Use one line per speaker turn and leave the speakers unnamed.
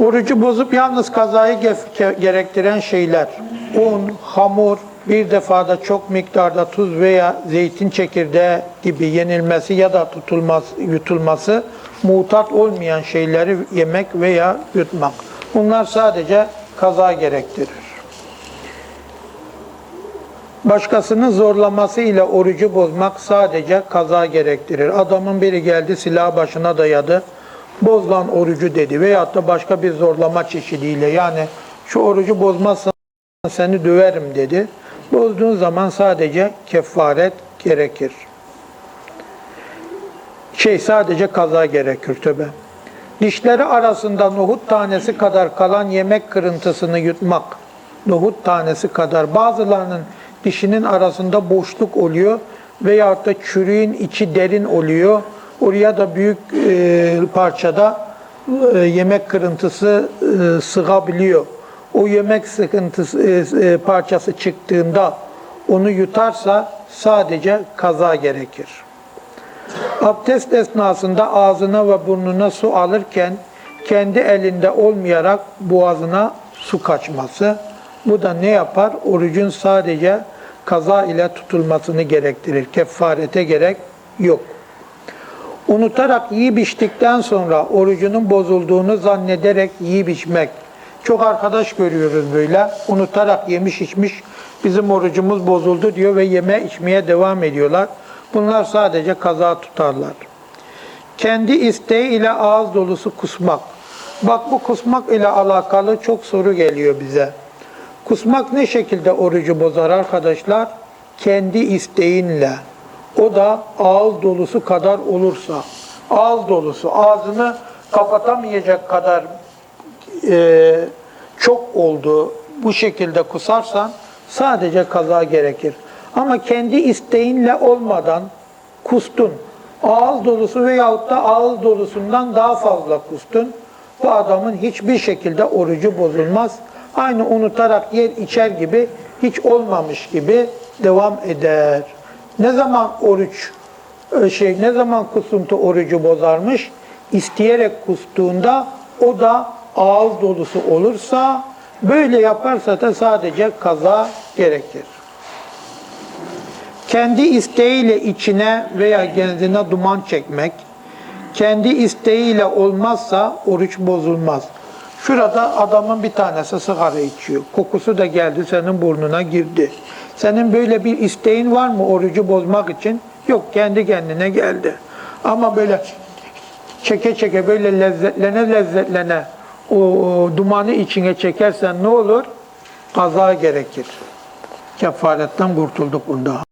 Orucu bozup yalnız kazayı gerektiren şeyler, un, hamur, bir defada çok miktarda tuz veya zeytin çekirdeği gibi yenilmesi ya da tutulması, yutulması, mutat olmayan şeyleri yemek veya yutmak. Bunlar sadece kaza gerektirir. Başkasının zorlaması ile orucu bozmak sadece kaza gerektirir. Adamın biri geldi silah başına dayadı. Boz lan orucu dedi. Veyahut da başka bir zorlama çeşidiyle yani şu orucu bozmazsan seni döverim dedi. Bozduğun zaman sadece kefaret gerekir. Şey sadece kaza gerekir töbe. Dişleri arasında nohut tanesi kadar kalan yemek kırıntısını yutmak. Nohut tanesi kadar. Bazılarının dişinin arasında boşluk oluyor veyahut da çürüğün içi derin oluyor. Oraya da büyük e, parçada e, yemek kırıntısı e, sığabiliyor. O yemek sıkıntısı e, e, parçası çıktığında onu yutarsa sadece kaza gerekir. Abdest esnasında ağzına ve burnuna su alırken kendi elinde olmayarak boğazına su kaçması. Bu da ne yapar? Orucun sadece kaza ile tutulmasını gerektirir. Kefarete gerek yok. Unutarak yiyip içtikten sonra orucunun bozulduğunu zannederek yiyip içmek. Çok arkadaş görüyoruz böyle. Unutarak yemiş içmiş bizim orucumuz bozuldu diyor ve yeme içmeye devam ediyorlar. Bunlar sadece kaza tutarlar. Kendi isteği ile ağız dolusu kusmak. Bak bu kusmak ile alakalı çok soru geliyor bize. Kusmak ne şekilde orucu bozar arkadaşlar? Kendi isteğinle. O da ağız dolusu kadar olursa. Ağız dolusu, ağzını kapatamayacak kadar e, çok oldu. Bu şekilde kusarsan sadece kaza gerekir. Ama kendi isteğinle olmadan kustun. Ağız dolusu veyahut da ağız dolusundan daha fazla kustun. Bu adamın hiçbir şekilde orucu bozulmaz. Aynı unutarak yer içer gibi hiç olmamış gibi devam eder. Ne zaman oruç e, şey ne zaman kusuntu orucu bozarmış? İsteyerek kustuğunda o da ağız dolusu olursa böyle yaparsa da sadece kaza gerekir. Kendi isteğiyle içine veya genzine duman çekmek, kendi isteğiyle olmazsa oruç bozulmaz. Şurada adamın bir tanesi sigara içiyor. Kokusu da geldi senin burnuna girdi. Senin böyle bir isteğin var mı orucu bozmak için? Yok kendi kendine geldi. Ama böyle çeke çeke böyle lezzetlene lezzetlene o, dumanı içine çekersen ne olur? Kaza gerekir. Kefaretten kurtulduk bunda.